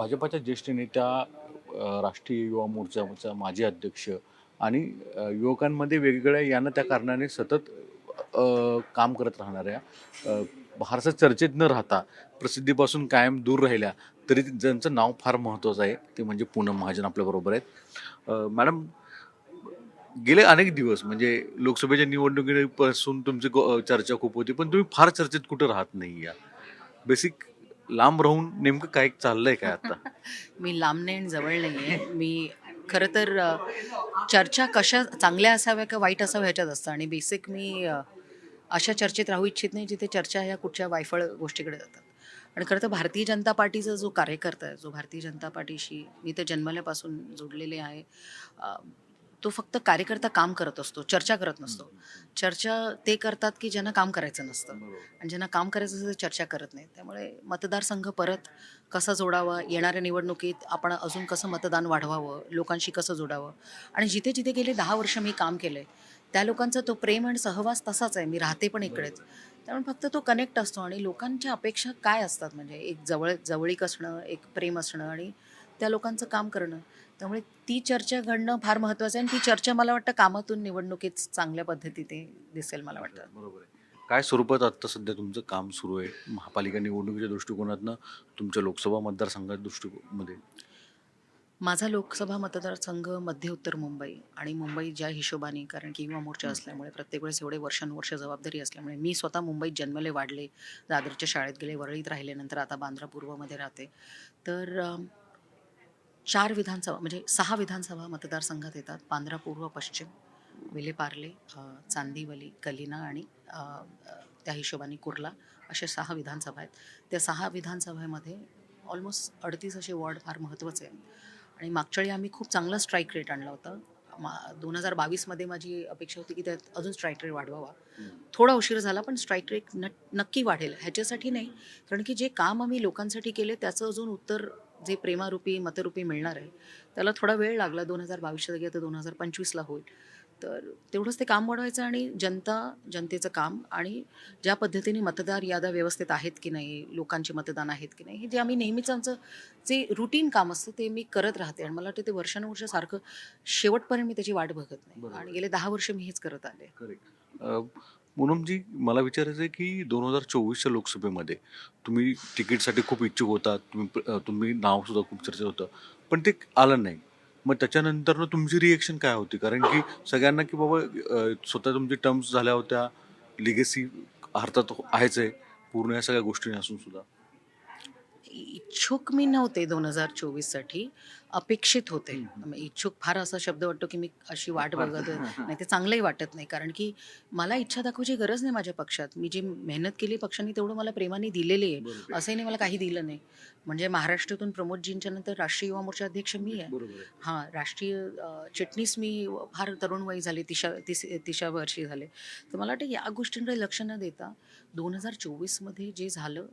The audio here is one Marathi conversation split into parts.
भाजपाच्या ज्येष्ठ नेत्या राष्ट्रीय युवा मोर्चाचा माजी अध्यक्ष आणि युवकांमध्ये वेगवेगळ्या यानं त्या कारणाने सतत काम करत राहणाऱ्या फारसं चर्चेत न राहता प्रसिद्धीपासून कायम दूर राहिल्या तरी ज्यांचं नाव फार महत्त्वाचं आहे ते म्हणजे पूनम महाजन आपल्याबरोबर आहेत. मॅडम गेले अनेक दिवस म्हणजे लोकसभेच्या निवडणुकीपासून तुमची चर्चा खूप होती पण तुम्ही फार चर्चेत कुठं राहत नाही या बेसिक लांब राहून नेमकं काय चाललंय काय आता? मी लांब नाही जवळ नाही आहे मी खरं तर चर्चा कशा चांगल्या असाव्या का वाईट असाव्या ह्याच्यात असतं. आणि बेसिक मी अशा चर्चेत राहू इच्छित नाही जिथे चर्चा ह्या कुठच्या वायफळ गोष्टीकडे जातात. आणि खरं तर भारतीय जनता पार्टीचा जो कार्यकर्ता आहे जो भारतीय जनता पार्टीशी मी तर जन्मल्यापासून जोडलेले आहे तो फक्त कार्यकर्ता काम करत असतो चर्चा करत नसतो. चर्चा ते करतात की ज्यांना काम करायचं नसतं. आणि ज्यांना काम करायचं असतं ते चर्चा करत नाहीत त्यामुळे मतदारसंघ परत कसा जोडावा येणाऱ्या निवडणुकीत आपण अजून कसं मतदान वाढवावं लोकांशी कसं जोडावं? आणि जिथे जिथे गेले दहा वर्ष मी काम केलं आहे त्या लोकांचा तो प्रेम आणि सहवास तसाच आहे. मी राहते पण इकडेच. त्यामुळे फक्त तो कनेक्ट असतो आणि लोकांच्या अपेक्षा काय असतात? म्हणजे एक जवळ जवळीक असणं एक प्रेम असणं आणि त्या लोकांचं काम करणं. त्यामुळे ती चर्चा घडणं फार महत्त्वाचं आहे आणि ती चर्चा मला वाटतं कामातून निवडणुकीत चांगल्या पद्धतीने दिसेल मला वाटतं. बरोबर आहे. काय स्वरूपात आता सध्या तुमचं काम सुरू आहे? महापालिका निवडणुकीच्या दृष्टिकोनातनं तुमच्या लोकसभा मतदारसंघाच्या दृष्टिकोनामध्ये? माझा लोकसभा मतदारसंघ मध्य उत्तर मुंबई आणि मुंबई ज्या हिशोबाने कारण की युवा मोर्चा असल्यामुळे प्रत्येक वेळेस एवढे वर्षानुवर्ष जबाबदारी असल्यामुळे मी स्वतः मुंबईत जन्मले वाढले दादरच्या शाळेत गेले वरळीत राहिले नंतर आता बांद्रा पूर्वमध्ये राहते. तर चार विधानसभा म्हणजे सहा विधानसभा मतदारसंघात येतात. बांद्रा पूर्व पश्चिम विलेपार्ले चांदिवली कलिना आणि त्या हिशोबाने कुर्ला असे सहा विधानसभा आहेत. त्या सहा विधानसभेमध्ये ऑलमोस्ट अडतीस असे वॉर्ड फार महत्त्वाचे आहेत. आणि मागच्या वेळी आम्ही खूप चांगला स्ट्राईक रेट आणला होता. मा दोन हजार बावीसमध्ये माझी अपेक्षा होती की त्यात अजून स्ट्राईक रेट वाढवावा. थोडा उशीर झाला पण स्ट्राईक रेट न नक्की वाढेल. ह्याच्यासाठी नाही कारण की जे काम आम्ही लोकांसाठी केले त्याचं अजून उत्तर जे प्रेमारूपी मतरूपी मिळणार आहे त्याला थोडा वेळ लागला. दोन हजार बावीसच्या जागी आता दोन हजार पंचवीसला होईल. तर तेवढंच ते काम वाढवायचं आणि जनता जनतेचं काम आणि ज्या पद्धतीने मतदार याद्या व्यवस्थित आहेत की नाही लोकांचे मतदान आहेत की नाही हे जे आम्ही नेहमीच आमचं जे रुटीन काम असतं ते मी करत राहते. आणि मला वाटतं ते वर्षानुवर्ष सारखं शेवटपर्यंत मी त्याची वाट बघत नाही. आणि गेले दहा वर्ष मी हेच करत आले. करेक्ट पूनमजी मला विचारायचं आहे की दोन हजार चोवीसच्या लोकसभेमध्ये तुम्ही तिकीटसाठी खूप इच्छुक होता तुम्ही तुम्ही नावसुद्धा खूप चर्चेत होतं पण ते आलं नाही. मग त्याच्यानंतर तुमची रिएक्शन काय होती? कारण की सगळ्यांना की बाबा स्वतः तुमची टर्म्स झाल्या होत्या लिगेसी अर्थात आहेच आहे पूर्ण या सगळ्या गोष्टी असून सुद्धा. इच्छुक मी नव्हते दोन हजार चोवीससाठी. अपेक्षित होते. इच्छुक फार असा शब्द वाटतो की मी अशी वाट. बघत नाही ते चांगलंही वाटत नाही. कारण की मला इच्छा दाखवायची गरज नाही माझ्या पक्षात. मी जी मेहनत केली पक्षांनी तेवढं मला प्रेमाने दिलेली आहे. असंही नाही मला काही दिलं नाही. म्हणजे महाराष्ट्रातून प्रमोदजींच्या नंतर राष्ट्रीय युवा मोर्चा अध्यक्ष मी आहे. हां राष्ट्रीय चिटणीस मी फार तरुण वयी झाले तिशा तिस तिशा वर्षी झाले. तर मला वाटतं या गोष्टींकडे लक्ष न देता दोन हजार चोवीसमध्ये जे झालं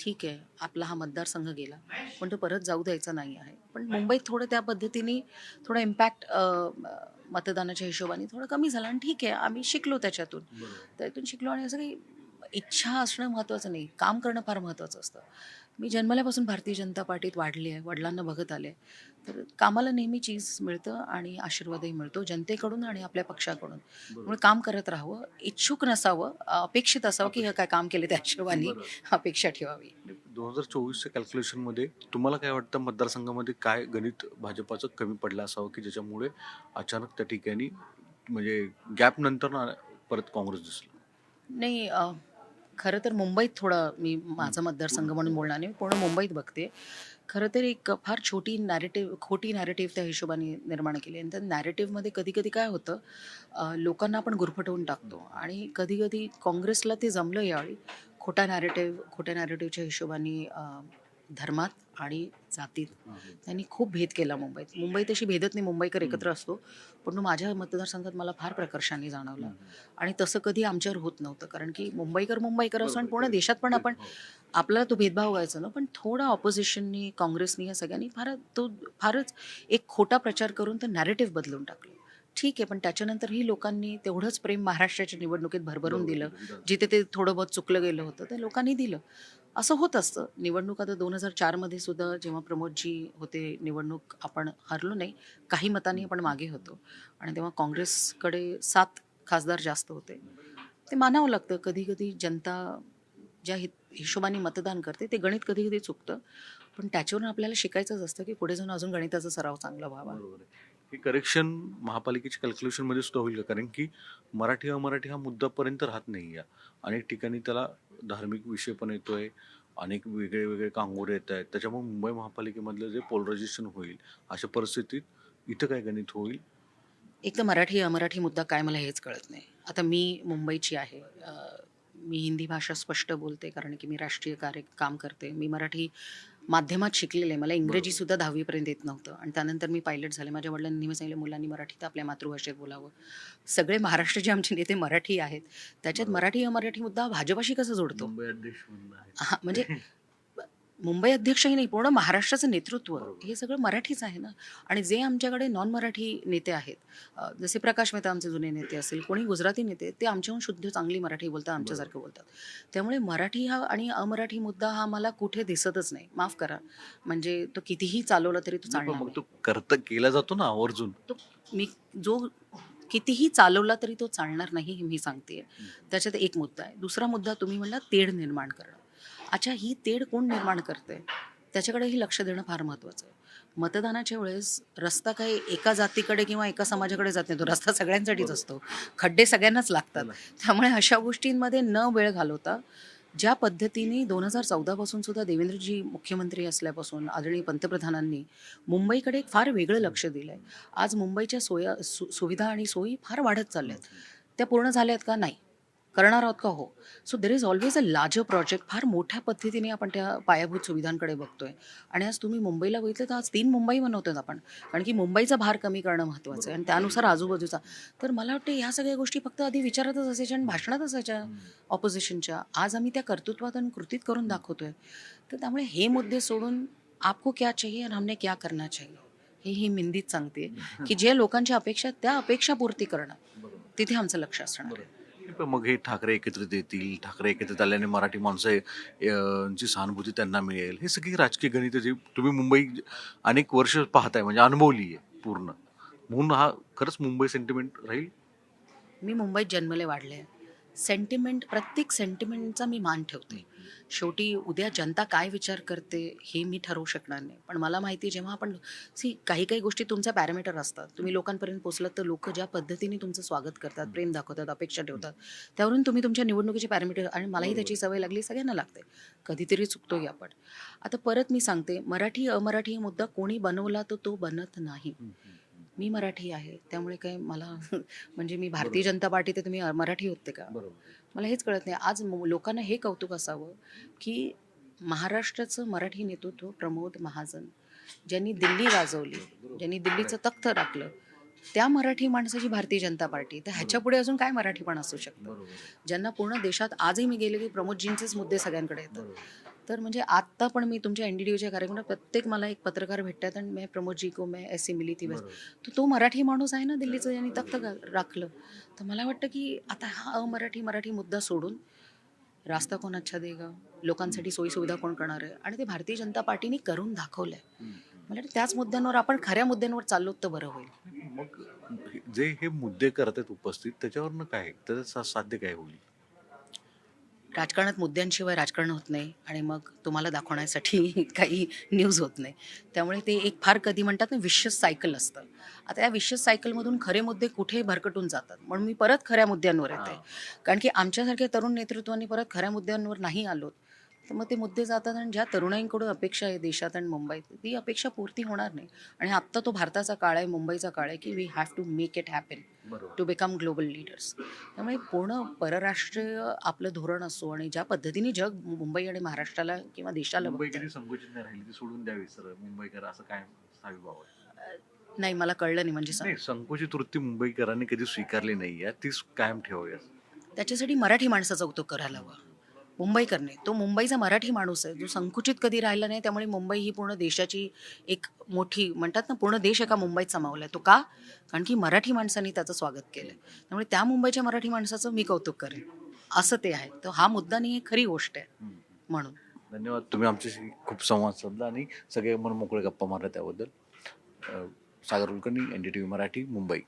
ठीक आहे आपला हा मतदारसंघ गेला. पण तो परत जाऊ द्यायचा नाही आहे. पण मुंबईत थोडं त्या पद्धतीने थोडं इम्पॅक्ट मतदानाच्या हिशोबाने थोडं कमी झालं. आणि ठीक आहे आम्ही शिकलो त्याच्यातून. त्यातून शिकलो आणि असं काही इच्छा असणं महत्त्वाचं नाही. काम करणं फार महत्त्वाचं असतं. मी जन्मल्यापासून भारतीय जनता पार्टीत वाढली आहे. वडिलांना बघत आले तर कामाला नेहमी चीज मिळतं आणि आशीर्वादही मिळतो जनतेकडून आणि आपल्या पक्षाकडून. त्यामुळे काम करत राहावं इच्छुक नसावं अपेक्षित असावं की हे काय काम केले त्या हिशोबाने अपेक्षा ठेवावी. दोन हजार चोवीसच्या कॅल्क्युलेशनमध्ये तुम्हाला काय वाटतं मतदारसंघामध्ये काय गणित भाजपाचं कमी पडलं असावं की ज्याच्यामुळे अचानक त्या ठिकाणी म्हणजे गॅप नंतर परत काँग्रेस दिसलं? नाही खरं तर मुंबईत थोडं मी माझा मतदारसंघ म्हणून बोलणार नाही पूर्ण मुंबईत बघते. खरं तर एक फार छोटी नॅरेटिव्ह खोटी नॅरेटिव्ह त्या हिशोबाने निर्माण केली. आणि त्या नॅरेटिव्हमध्ये कधी कधी काय होतं अ, लोकांना आपण गुरफटवून टाकतो. आणि कधी कधी काँग्रेसला ते जमलं यावेळी खोटा नॅरेटिव्ह खोट्या नॅरेटिव्हच्या हिशोबाने अ, धर्मात आणि जातीत त्यांनी खूप भेद केला मुंबईत. मुंबईत अशी भेदत नाही मुंबईकर एकत्र असतो. पण माझ्या मतदारसंघात मला फार प्रकर्षाने जाणवला. आणि तसं कधी आमच्यावर होत नव्हतं. कारण की मुंबईकर मुंबईकर असो आणि पूर्ण देशात पण आपण आपल्याला तो भेदभाव व्हायचा ना. पण थोडा ऑपोजिशननी काँग्रेसनी या सगळ्यांनी फार तो फारच एक खोटा प्रचार करून ते नॅरेटिव्ह बदलून टाकलं. ठीक आहे पण त्याच्यानंतरही लोकांनी तेवढंच प्रेम महाराष्ट्राच्या निवडणुकीत भरभरून दिलं. जिथे ते थोडं बहुत चुकलं गेलं होतं ते लोकांनी दिलं. असं होत असतं. निवडणूक आता दोन हजार चारमध्ये सुद्धा जेव्हा प्रमोदजी होते निवडणूक आपण हरलो नाही काही मतांनी आपण मागे होतो. आणि तेव्हा काँग्रेसकडे सात खासदार जास्त होते. ते मानावं लागतं. कधी कधी जनता ज्या हि हिशोबाने मतदान करते ते गणित कधी कधी चुकतं. पण त्याच्यावरून आपल्याला शिकायचंच असतं की पुढे जाऊन अजून गणिताचा सराव चांगला व्हावा. हे करेक्शन महापालिकेच्या कॅल्क्युलेशनमध्ये सुद्धा होईल का? कारण की मराठी अमराठी हा मुद्दापर्यंत राहत नाही या. अनेक ठिकाणी त्याला धार्मिक विषय पण येतोय अनेक वेगळे वेगळे कांगोरे येत आहेत. त्याच्यामुळे मुंबई महापालिकेमधलं जे पोलरायझेशन होईल अशा परिस्थितीत इथं काय गणित होईल? एक तर मराठी अमराठी मुद्दा काय मला हेच कळत नाही. आता मी मुंबईची आहे. मी हिंदी भाषा स्पष्ट बोलते कारण की मी राष्ट्रीय कार्य काम करते. मी मराठी माध्यमात शिकलेले. आहे मला इंग्रजी सुद्धा दहावीपर्यंत येत नव्हतं. आणि त्यानंतर मी पायलट झाले. माझ्या वडिलांनी नेहमी सांगितलं मुलांनी मराठीत आपल्या मातृभाषेत बोलावं. सगळे महाराष्ट्राचे आमचे नेते मराठी आहेत. त्याच्यात. मराठी अमराठी मुद्दा भाजपाशी कसा जोडतो? म्हणजे मुंबई अध्यक्षही नाही पूर्ण महाराष्ट्राचं नेतृत्व. हे सगळं मराठीच आहे ना? आणि जे आमच्याकडे नॉन मराठी नेते आहेत जसे प्रकाश मेहता आमचे जुने नेते असतील कोणी गुजराती नेते ते आमच्याहून शुद्ध चांगली मराठी बोलतात आमच्यासारखं बोलतात. त्यामुळे मराठी हा आणि अमराठी मुद्दा हा मला कुठे दिसतच नाही. माफ करा. म्हणजे तो कितीही चालवला तरी तो चालणार. तो करता केला जातो ना आवर्जून. तो मी जो कितीही चालवला तरी तो चालणार नाही हे मी सांगते त्याच्यात एक मुद्दा आहे. दुसरा मुद्दा तुम्ही म्हणला तेढ निर्माण करणं. अच्छा ही तेढ कोण निर्माण करते? त्याच्याकडेही लक्ष देणं फार महत्त्वाचं आहे. मतदानाच्या वेळेस रस्ता काही एका जातीकडे किंवा एका समाजाकडे जात नाही. तो रस्ता सगळ्यांसाठीच असतो. खड्डे सगळ्यांनाच लागतात. त्यामुळे अशा गोष्टींमध्ये न वेळ घालवता ज्या पद्धतीने दोन हजार चौदापासून सुद्धा देवेंद्रजी मुख्यमंत्री असल्यापासून आदरणीय पंतप्रधानांनी मुंबईकडे एक फार वेगळं लक्ष दिलं आहे आज मुंबईच्या सोया सु सुविधा आणि सोयी फार वाढत चालल्या आहेत त्या पूर्ण झाल्या आहेत का? नाही. करणार आहोत का? हो. So there is always a larger project फार मोठ्या पद्धतीने आपण त्या पायाभूत सुविधांकडे बघतोय. आणि आज तुम्ही मुंबईला बघितलं तर आज तीन मुंबई बनवतोय आपण. कारण की मुंबईचा भार कमी करणं महत्त्वाचं आहे. आणि त्यानुसार आजूबाजूचा. तर मला वाटतं ह्या सगळ्या गोष्टी फक्त आधी विचारातच असायच्या आणि भाषणात असायच्या ऑपोजिशनच्या आज आम्ही त्या कर्तृत्वात आणि कृतीत करून दाखवतोय. तर त्यामुळे हे मुद्दे सोडून आपको क्या चाहिए आणि हमने क्या करना चाहिए? हे ही मिंदीत सांगते की जे लोकांच्या अपेक्षा त्या अपेक्षा पूर्ती करणं तिथे आमचं लक्ष असणार आहे. मग हे ठाकरे एकत्रित येतील ठाकरे एकत्रित आल्याने मराठी माणसं ची सहानुभूती त्यांना मिळेल हे सगळी राजकीय गणित जी तुम्ही मुंबई अनेक वर्ष पाहताय म्हणजे अनुभवली आहे पूर्ण. म्हणून हा खरंच मुंबई सेंटिमेंट राहील? मी मुंबईत जन्मले वाढले. सेंटिमेंट प्रत्येक सेंटिमेंटचा मी मान ठेवते. शेवटी उद्या जनता काय विचार करते हे मी ठरवू शकणार नाही. पण मला माहिती जेव्हा आपण सी काही काही गोष्टी तुमच्या पॅरामीटर असतात. तुम्ही लोकांपर्यंत पोचलात तर लोक ज्या पद्धतीने तुमचं स्वागत करतात प्रेम दाखवतात अपेक्षा ठेवतात त्यावरून तुम्ही तुमच्या निवडणुकीचे पॅरामीटर आणि मलाही त्याची सवय लागली सगळ्यांना लागते. कधीतरी चुकतोही आपण. आता परत मी सांगते मराठी अमराठी मुद्दा कोणी बनवला तर तो बनत नाही. मी मराठी आहे त्यामुळे काय मला म्हणजे मी भारतीय जनता पार्टी ते तुम्ही मराठी होते का? मला हेच कळत नाही. आज लोकांना हे कौतुक असावं की महाराष्ट्राचं मराठी नेतृत्व प्रमोद महाजन ज्यांनी दिल्ली गाजवली ज्यांनी दिल्लीचं तख्त राखलं त्या मराठी माणसाची भारतीय जनता पार्टी. तर ह्याच्या पुढे अजून काय मराठीपण असू शकतं? ज्यांना पूर्ण देशात आजही मी गेले की प्रमोदजींचेच मुद्दे सगळ्यांकडे येतात. तर म्हणजे आत्ता पण मी तुमच्या एन डी डी ओच्या कार्यक्रमात प्रत्येक मला एक पत्रकार भेटतात आणि मैं प्रमोदजी को मैं ऐसी मिली थी बस. तर तो मराठी माणूस आहे ना दिल्लीचं यांनी तख्त राखलं. तर मला वाटतं की आता हा अमराठी मराठी मुद्दा सोडून रास्ता कोण अच्छा देगा? लोकांसाठी सोयीसुविधा कोण करणार आहे? आणि ते भारतीय जनता पार्टीने करून दाखवलं आहे मला त्याच मुद्द्यांवर आपण खऱ्या मुद्द्यांवर चाललो तर बरं होईल. मग जे हे मुद्दे करतात उपस्थित त्याच्यावरनं काय? त्याचं सा- साध्य काय होईल? राजकारणात मुद्द्यांशिवाय राजकारण होत नाही आणि मग तुम्हाला दाखवण्यासाठी काही न्यूज होत नाही. त्यामुळे ते एक फार कधी म्हणतात ना विशेष सायकल असतं. आता या विशेष सायकलमधून खरे मुद्दे कुठे भरकटून जातात. म्हणून मी परत खऱ्या मुद्द्यांवर येते. कारण की आमच्यासारख्या तरुण नेतृत्वाने परत खऱ्या मुद्द्यांवर नाही आलो तर मग ते मुद्दे जातात आणि ज्या तरुणाईंकडून अपेक्षा आहे देशात आणि मुंबईत ती अपेक्षा पूर्ती होणार नाही. आणि आत्ता तो भारताचा काळ आहे मुंबईचा काळ आहे की we have to make it happen to become global leaders त्यामुळे पूर्ण परराष्ट्रीय आपलं धोरण असो आणि ज्या पद्धतीने जग मुंबई आणि महाराष्ट्राला किंवा देशाला ती सोडून द्यावी सर मुंबईकर असं काय नाही मला कळलं नाही म्हणजे संकुचित वृत्ती मुंबईकरांनी कधी स्वीकारली नाही तीच कायम ठेवूया त्याच्यासाठी मराठी माणसाचा कौतुक करायला हवं. मुंबईकरने तो मुंबईचा मराठी माणूस आहे. जो संकुचित कधी राहिला नाही त्यामुळे मुंबई ही पूर्ण देशाची एक मोठी म्हणतात ना पूर्ण देश एका मुंबईत सामावला आहे तो का? कारण की मराठी माणसांनी त्याचं स्वागत केलं त्यामुळे त्या मुंबईच्या मराठी माणसाचं मी कौतुक करेन. असं ते आहे. तर हा मुद्दा नाही ही खरी गोष्ट आहे. म्हणून. धन्यवाद. तुम्ही आमच्याशी खूप संवाद साधला आणि सगळे मन मोकळे गप्पा मारला त्याबद्दल. Sagar Kulkarni N D T V Marathi Mumbai.